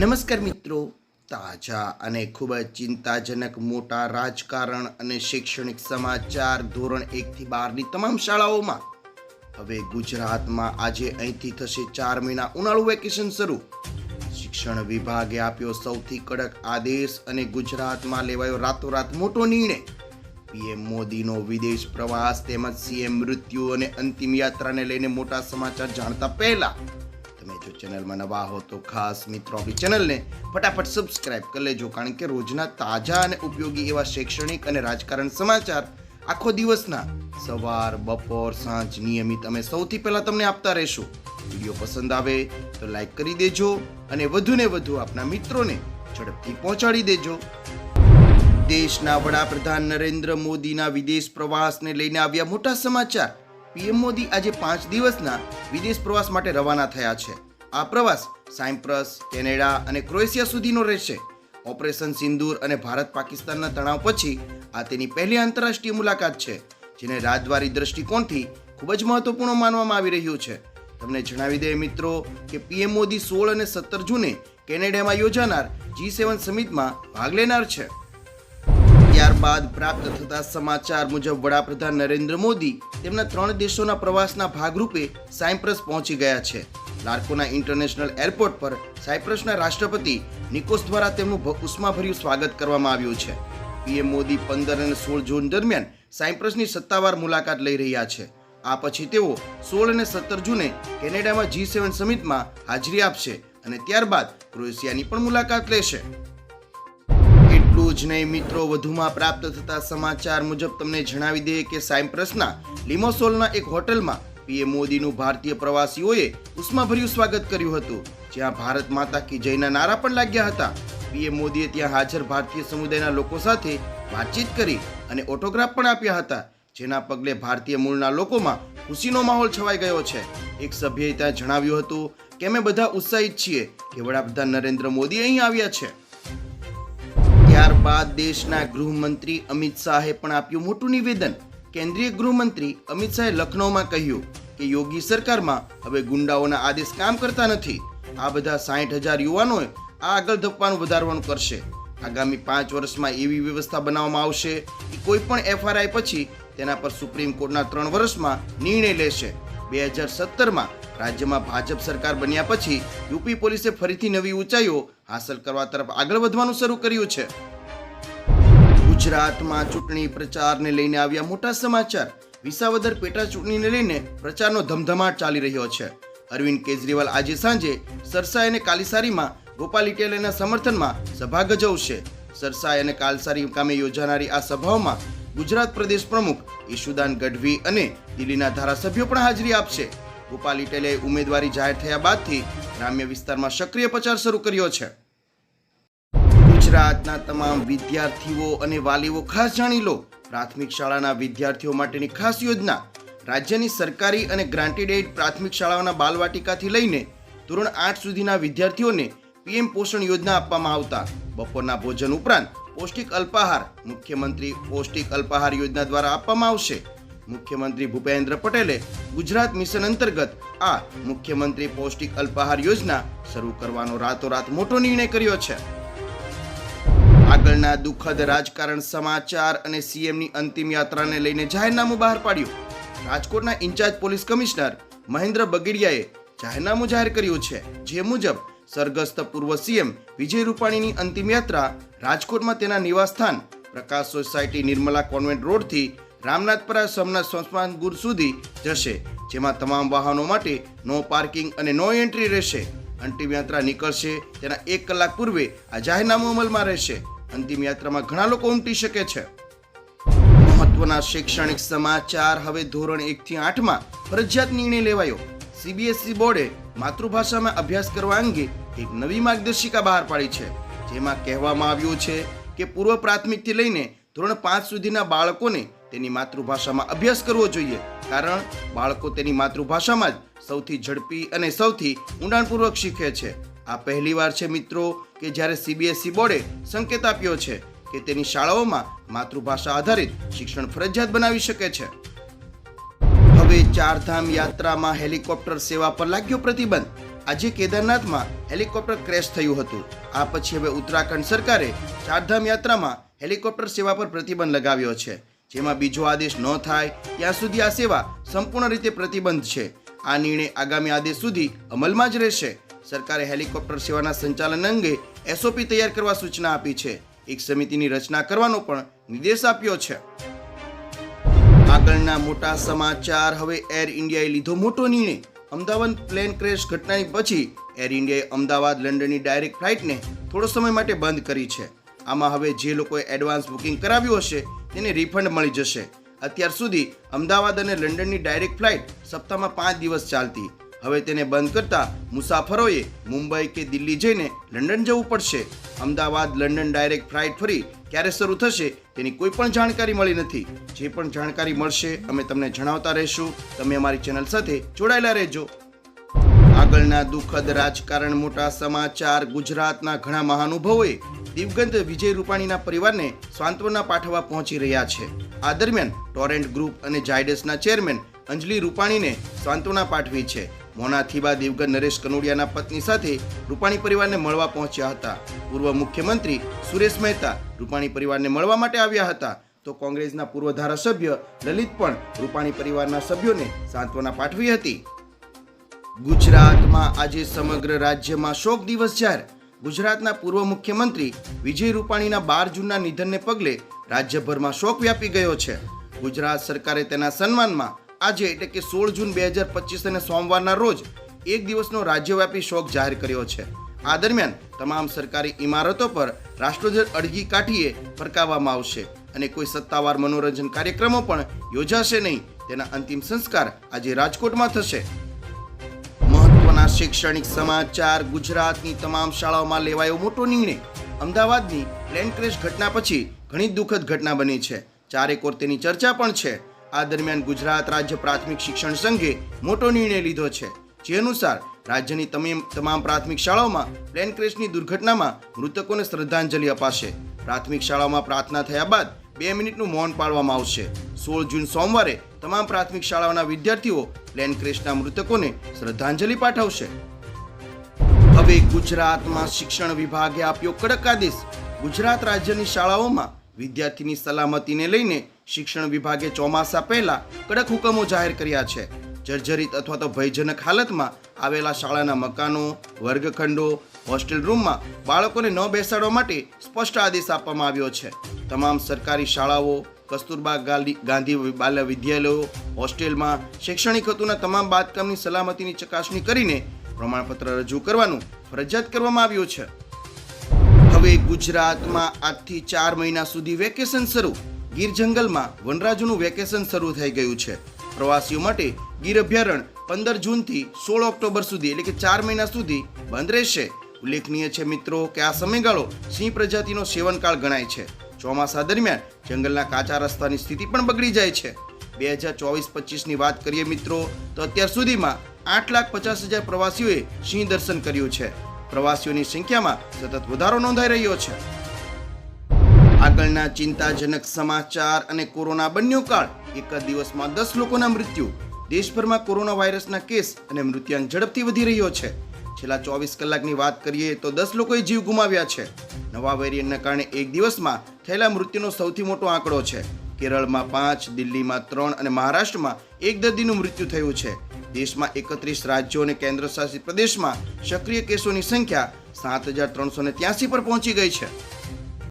નમસ્કાર મિત્રો. તાજા અને ખૂબ જ ચિંતાજનક મોટા રાજકારણ અને શૈક્ષણિક સમાચાર ધોરણ એકથી બારની તમામ શાળાઓમાં. હવે ગુજરાતમાં આજે અહીંથી થશે ચાર મહિના ઉનાળુ વેકેશન શરૂ. શિક્ષણ વિભાગે આપ્યો સૌથી કડક આદેશ અને ગુજરાતમાં લેવાયો રાતોરાત મોટો નિર્ણય. પીએમ મોદીનો વિદેશ પ્રવાસ તેમજ સીએમ મૃત્યુ અને અંતિમ યાત્રાને લઈને મોટા સમાચાર જાણતા પહેલા ચેનલમાં નવા હો તો ખાસ મિત્રો આપણી ચેનલને ફટાફટ સબસ્ક્રાઇબ કરી લેજો, કારણ કે રોજના તાજા અને ઉપયોગી એવા શૈક્ષણિક અને રાજકારણ સમાચાર આખો દિવસના સવાર, બપોર, સાંજ નિયમિત અમે સૌથી પહેલાં તમને આપતા રહીશું. વીડિયો પસંદ આવે તો લાઈક કરી દેજો અને વધુને વધુ આપના મિત્રોને ઝડપથી પહોંચાડી દેજો. દેશના વડાપ્રધાન નરેન્દ્ર મોદીના વિદેશ પ્રવાસને લઈને આવ્યા મોટા સમાચાર. પીએમ મોદી આજે પાંચ દિવસના વિદેશ પ્રવાસ માટે રવાના થયા છે. આ પ્રવાસ સાયપ્રસ, કેનેડા અને ક્રોએશિયા સુધીનો રહેશે. ઓપરેશન સિંદૂર અને ભારત પાકિસ્તાનના તણાવ પછી આ તેની પહેલી આંતરરાષ્ટ્રીય મુલાકાત છે, જેને રાજદ્વારી દ્રષ્ટિકોણથી ખૂબ જ મહત્વપૂર્ણ માનવામાં આવી રહ્યું છે. તમને જણાવી દઈએ મિત્રો કે પીએમ મોદી સોળ અને સત્તર જૂને કેનેડામાં યોજાનાર જી સેવન સમિટમાં ભાગ લેનાર છે. ત્યારબાદ પ્રાપ્ત થતા સમાચાર મુજબ વડાપ્રધાન નરેન્દ્ર મોદી તેમના ત્રણ દેશોના પ્રવાસના ભાગરૂપે સાયપ્રસ પહોંચી ગયા છે. લાર્કોના ઇન્ટરનેશનલ એરપોર્ટ પર સાયપ્રસના રાષ્ટ્રપતિ નિકોસ દ્વારા તેમનું ઉષ્માભર્યું સ્વાગત કરવામાં આવ્યું છે. પીએમ મોદી પંદર અને સોળ જૂન દરમિયાન સાયપ્રસની સત્તાવાર મુલાકાત લઈ રહ્યા છે. આ પછી તેઓ સોળ અને સત્તર જૂને કેનેડામાં જી સેવન સમિટમાં હાજરી આપશે અને ત્યારબાદ ક્રોએશિયાની પણ મુલાકાત લેશે. એટલું જ નહીં મિત્રો, વધુમાં પ્રાપ્ત થતા સમાચાર મુજબ તમને જણાવી દઈએ કે સાયપ્રસના લિમોસોલના એક હોટલમાં પીએમ મોદીનું ભારતીય પ્રવાસીઓએ ઉષ્માભર્યું સ્વાગત કર્યું હતું. જ્યાં ભારત માતા કી જયના નારા પણ લાગ્યા હતા. પીએમ મોદીએ ત્યાં હાજર ભારતીય સમુદાયના લોકો સાથે વાતચીત કરી અને ઓટોગ્રાફ પણ આપ્યા હતા. જેના પગલે ભારતીય મૂળના લોકોમાં ખુશીનો માહોલ છવાઈ ગયો છે. એક સભ્યએ ત્યાં જણાવ્યું હતું કે અમે બધા ઉત્સાહિત છીએ કે વડાપ્રધાન નરેન્દ્ર મોદી અહીં આવ્યા છે. ત્યારબાદ દેશના ગૃહમંત્રી અમિત શાહે પણ આપ્યું મોટું નિવેદન. કેન્દ્રીય ગૃહમંત્રી અમિત શાહે લખનૌમાં કહ્યું કે યોગી સરકારમાં હવે ગુંડાઓના આદેશ કામ કરતા નથી. આ બધા સાઠ હજાર યુવાનોએ આ આગળ ધપવાનું વધારવાનું કરશે. આગામી પાંચ વર્ષમાં એવી વ્યવસ્થા બનાવવામાં આવશે કે કોઈ પણ એફઆરઆઈ પછી તેના પર સુપ્રીમ કોર્ટના ત્રણ વર્ષમાં નિર્ણય લેશે. બે હજાર સત્તરમાં રાજ્યમાં ભાજપ સરકાર બન્યા પછી યુપી પોલીસે ફરીથી નવી ઊંચાઈઓ હાંસલ કરવા તરફ આગળ વધવાનું શરૂ કર્યું છે. ગુજરાતમાં ચૂંટણી પ્રચારને લઈને આવ્યા મોટા સમાચાર. વિસાવદર પેટા ચૂંટણીને લઈને પ્રચારનો ધમધમાટ ચાલી રહ્યો છે. અરવિંદ કેજરીવાલ આજે સાંજે સરસાઈ અને કાલીસારીમાં ગોપાલ ઇટાલિયાના સમર્થનમાં સભા ગજવશે. સરસાઈ અને કાલસારી કામે યોજાનારી આ સભાઓમાં ગુજરાત પ્રદેશ પ્રમુખ ઈશુદાન ગઢવી અને દિલ્હીના ધારાસભ્યો પણ હાજરી આપશે. ગોપાલ ઇટાલિયાએ ઉમેદવારી જાહેર થયા બાદથી ગ્રામ્ય વિસ્તારમાં સક્રિય પ્રચાર શરૂ કર્યો છે. ગુજરાતના તમામ વિદ્યાર્થીઓ અને વાલીઓ, ખાસ જાણી લો, પ્રાથમિક શાળાના વિદ્યાર્થીઓ માટેની ખાસ યોજના રાજ્યની સરકારી અને ગ્રાન્ટેડ એઇડ પ્રાથમિક શાળાઓના બાલવાટિકાથી લઈને ધોરણ આઠ સુધીના વિદ્યાર્થીઓને પીએમ પોષણ યોજના આપવામાં આવતા. બપોરના ભોજન ઉપરાંત પૌષ્ટિક અલ્પાહાર મુખ્યમંત્રી પૌષ્ટિક અલ્પાહાર યોજના દ્વારા આપવામાં આવશે. મુખ્યમંત્રી ભૂપેન્દ્ર પટેલે ગુજરાત મિશન અંતર્ગત આ મુખ્યમંત્રી પૌષ્ટિક અલ્પાહાર યોજના શરૂ કરવાનો રાતોરાત મોટો નિર્ણય કર્યો છે. આગળના દુઃખદ રાજકારણ સમાચાર અને સીએમની અંતિમ યાત્રાને લઈને જાહેરનામું બહાર પાડ્યું. રાજકોટના ઇન્ચાર્જ પોલીસ કમિશનર મહેન્દ્ર બગીડિયાએ જાહેરનામું જાહેર કર્યું છે. જે મુજબ સરગસ્ત પૂર્વ સીએમ વિજય રૂપાણીની અંતિમ યાત્રા રાજકોટમાં તેના નિવાસસ્થાન પ્રકાશ સોસાયટી નિર્મલા કોન્વેન્ટ રોડથી રામનાથપરા સોમનાથ સંસ્થાન ગુર સુધી જશે, જેમાં તમામ વાહનો માટે નો પાર્કિંગ અને નો એન્ટ્રી રહેશે. અંતિમ યાત્રા નીકળશે તેના એક કલાક પૂર્વે આ જાહેરનામું અમલમાં રહેશે. અંતિમ યાત્રામાં ઘણા લોકો ઉમટી શકે છે. મહત્વના શૈક્ષણિક સમાચાર હવે ધોરણ એકથી આઠમાં ફરજિયાત નિર્ણય લેવાયો. સીબીએસઈ બોર્ડે માતૃભાષામાં અભ્યાસ કરવા અંગે એક નવી માર્ગદર્શિકા બહાર પાડી છે. જેમાં કહેવામાં આવ્યું છે કે પૂર્વ પ્રાથમિકથી લઈને ધોરણ પાંચ સુધીના બાળકોને તેની માતૃભાષામાં અભ્યાસ કરવો જોઈએ. કારણ બાળકો તેની માતૃભાષામાં જ સૌથી ઝડપી અને સૌથી ઊંડાણપૂર્વક શીખે છે. આ પહેલીવાર છે મિત્રો કે જ્યારે સીબીએસઈ બોર્ડે સંકેત આપ્યો છે કે તેની શાળાઓમાં માતૃભાષા આધારિત શિક્ષણ ફરજિયાત બનાવી શકે છે. હવે ચારધામ યાત્રામાં હેલિકોપ્ટર સેવા પર લાગ્યો પ્રતિબંધ. આજે કેદારનાથમાં હેલિકોપ્ટર ક્રેશ થયું હતું. આ પછી હવે ઉત્તરાખંડ સરકારે ચારધામ યાત્રામાં હેલિકોપ્ટર સેવા પર પ્રતિબંધ લગાવ્યો છે. જેમાં બીજો આદેશ ન થાય, ત્યાં સુધી આ સેવા સંપૂર્ણ રીતે પ્રતિબંધ છે. આ નિર્ણય આગામી આદેશ સુધી અમલમાં જ રહેશે. સરકારે હેલિકોપ્ટર સેવાના સંચાલન અંગે એસઓપી તૈયાર કરવા સૂચના આપી છે. એક સમિતિની રચના કરવાનો પણ નિર્દેશ આપ્યો છે. આગળના મોટા સમાચાર, હવે એર ઇન્ડિયાએ લીધો મોટો નિર્ણય. અમદાવાદ પ્લેન ક્રેશ ઘટનાની પછી એર ઇન્ડિયાએ અમદાવાદ લંડનની ડાયરેક્ટ ફ્લાઇટને થોડો સમય માટે બંધ કરી છે. આમાં હવે જે લોકોએ એડવાન્સ બુકિંગ કરાવ્યું હશે, તેને રિફંડ મળી જશે. અત્યાર સુધી અમદાવાદ અને લંડનની ડાયરેક્ટ ફ્લાઇટ સપ્તાહમાં પાંચ દિવસ ચાલતી. હવે તેને બંધ કરતા મુસાફરોએ મુંબઈ કે દિલ્હી જઈને લંડન જવું પડશે. અમદાવાદ, લંડન ડાયરેક્ટ ફ્લાઇટ ફરી ક્યારે શરૂ થશે તેની કોઈ પણ જાણકારી મળી નથી. જે પણ જાણકારી મળશે અમે તમને જણાવતા રહીશું. તમે અમારી ચેનલ સાથે જોડાયેલા રહેજો. આગળના દુઃખદ રાજકારણ મોટા સમાચાર, ગુજરાતના ઘણા મહાનુભાવોએ દિવગંત વિજય રૂપાણીના પરિવારને સાંત્વના પાઠવવા પહોંચી રહ્યા છે. આ દરમિયાન ટોરેન્ટ ગ્રુપ અને જાયડસના ચેરમેન અંજલિ રૂપાણીને સાંત્વના પાઠવી છે. મોના થીબા દિવગંત નરેશ કનોડિયાના પત્ની સાથે રૂપાણી પરિવારને મળવા પહોંચ્યા હતા. પૂર્વ મુખ્યમંત્રી સુરેશ મહેતા રૂપાણી પરિવારને મળવા માટે આવ્યા હતા. તો કોંગ્રેસના પૂર્વ ધારાસભ્ય લલિત પણ રૂપાણી પરિવારના સભ્યોને સાંત્વના પાઠવી હતી. ગુજરાતમાં આજે સમગ્ર રાજ્યમાં શોક દિવસ જાહેર. ગુજરાતના પૂર્વ મુખ્યમંત્રી વિજય રૂપાણીના બાર જૂનના નિધનને પગલે રાજ્યભરમાં શોક વ્યાપી ગયો છે. ગુજરાત સરકારે તેના સન્માનમાં આજે એટલે કે સોળ જૂન બે હજાર પચીસ અને સોમવારના રોજ એક દિવસનો રાજ્યવ્યાપી શોક જાહેર કર્યો છે. આ દરમિયાન તમામ સરકારી ઇમારતો પર રાષ્ટ્રધ્વજ અડગી કાઠીએ ફરકાવવામાં આવશે અને કોઈ સત્તાવાર મનોરંજન કાર્યક્રમો પણ યોજાશે નહીં. તેના અંતિમ સંસ્કાર આજે રાજકોટમાં થશે. મહત્વના શૈક્ષણિક સમાચાર ગુજરાતની તમામ શાળાઓમાં લેવાયો મોટો નિર્ણય. અમદાવાદની પ્લેન ક્રેશ ઘટના પછી ઘણી દુઃખદ ઘટના બની છે. ચારેક ઓર તેની ચર્ચા પણ છે. આ દરમિયાન ગુજરાત રાજ્ય પ્રાથમિક શિક્ષણ સંઘે મોટો નિર્ણય લીધો છે. જે અનુસાર રાજ્યની તમામ પ્રાથમિક શાળાઓમાં પ્લેન ક્રેશની દુર્ઘટનામાં મૃતકોને શ્રદ્ધાંજલિ અપાશે. પ્રાથમિક શાળાઓમાં પ્રાર્થના થયા બાદ બે મિનિટનું મૌન પાળવામાં આવશે. સોળ જૂન સોમવારે તમામ પ્રાથમિક શાળાઓના વિદ્યાર્થીઓ પ્લેન ક્રેશના મૃતકોને શ્રદ્ધાંજલિ પાઠવશે. હવે ગુજરાતમાં શિક્ષણ વિભાગે આપ્યો કડક આદેશ. ગુજરાત રાજ્યની શાળાઓમાં વિદ્યાર્થીની સલામતીને લઈને શિક્ષણ વિભાગે ચોમાસા પહેલા કડક હુકમો જાહેર કર્યા છે. જર્જરિત અથવા તો ભયજનક હાલતમાં આવેલા શાળાના મકાનો, વર્ગખંડો, હોસ્ટેલ રૂમમાં બાળકોને ન બેસાડવા માટે સ્પષ્ટ આદેશ આપવામાં આવ્યો છે. તમામ સરકારી શાળાઓ, કસ્તુરબા ગાંધી બાલ્ય વિદ્યાલયો, હોસ્ટેલમાં શૈક્ષણિક હેતુના તમામ બાંધકામની સલામતીની ચકાસણી કરીને પ્રમાણપત્ર રજૂ કરવાનું ફરજિયાત કરવામાં આવ્યું છે. હવે ગુજરાતમાં આજથી ચાર મહિના સુધી વેકેશન શરૂ. ગીર જંગલમાં વનરાજોનું વેકેશન શરૂ થઈ ગયું છે. પ્રવાસીઓ માટે ગીર અભયારણ્ય પંદર જૂનથી સોળ ઓક્ટોબર સુધી એટલે કે ચાર મહિના સુધી બંધ રહેશે. ઉલ્લેખનીય છે મિત્રો કે આ સમયગાળો સિંહ પ્રજાતિનો સેવનકાળ ગણાય છે. ચોમાસા દરમિયાન જંગલના કાચા રસ્તાની સ્થિતિ પણ બગડી જાય છે. બે હજાર ચોવીસ પચીસની વાત કરીએ મિત્રો, તો અત્યાર સુધીમાં આઠ લાખ પચાસ હજાર પ્રવાસીઓએ સિંહ દર્શન કર્યું છે. પ્રવાસીઓની સંખ્યામાં સતત વધારો નોંધાઈ રહ્યો છે. આગળના ચિંતાજનક સમાચાર અને કોરોના બન્યો કાળ. એક જ દિવસમાં દસ લોકોના મૃત્યુ. દેશભરમાં કોરોના વાયરસના કેસ અને મૃત્યુઆંક ઝડપથી વધી રહ્યો છે. છેલ્લા ચોવીસ કલાકની વાત કરીએ તો દસ લોકોએ જીવ ગુમાવ્યા છે. નવા વેરિયન્ટના કારણે એક દિવસમાં થયેલા મૃત્યુનો સૌથી મોટો આંકડો છે. કેરળમાં પાંચ, દિલ્હીમાં ત્રણ અને મહારાષ્ટ્રમાં એક દર્દીનું મૃત્યુ થયું છે. દેશમાં એકત્રીસ રાજ્યો અને કેન્દ્રશાસિત પ્રદેશમાં સક્રિય કેસોની સંખ્યા સાત હજાર ત્રણસો ત્યાસી પર પહોંચી ગઈ છે.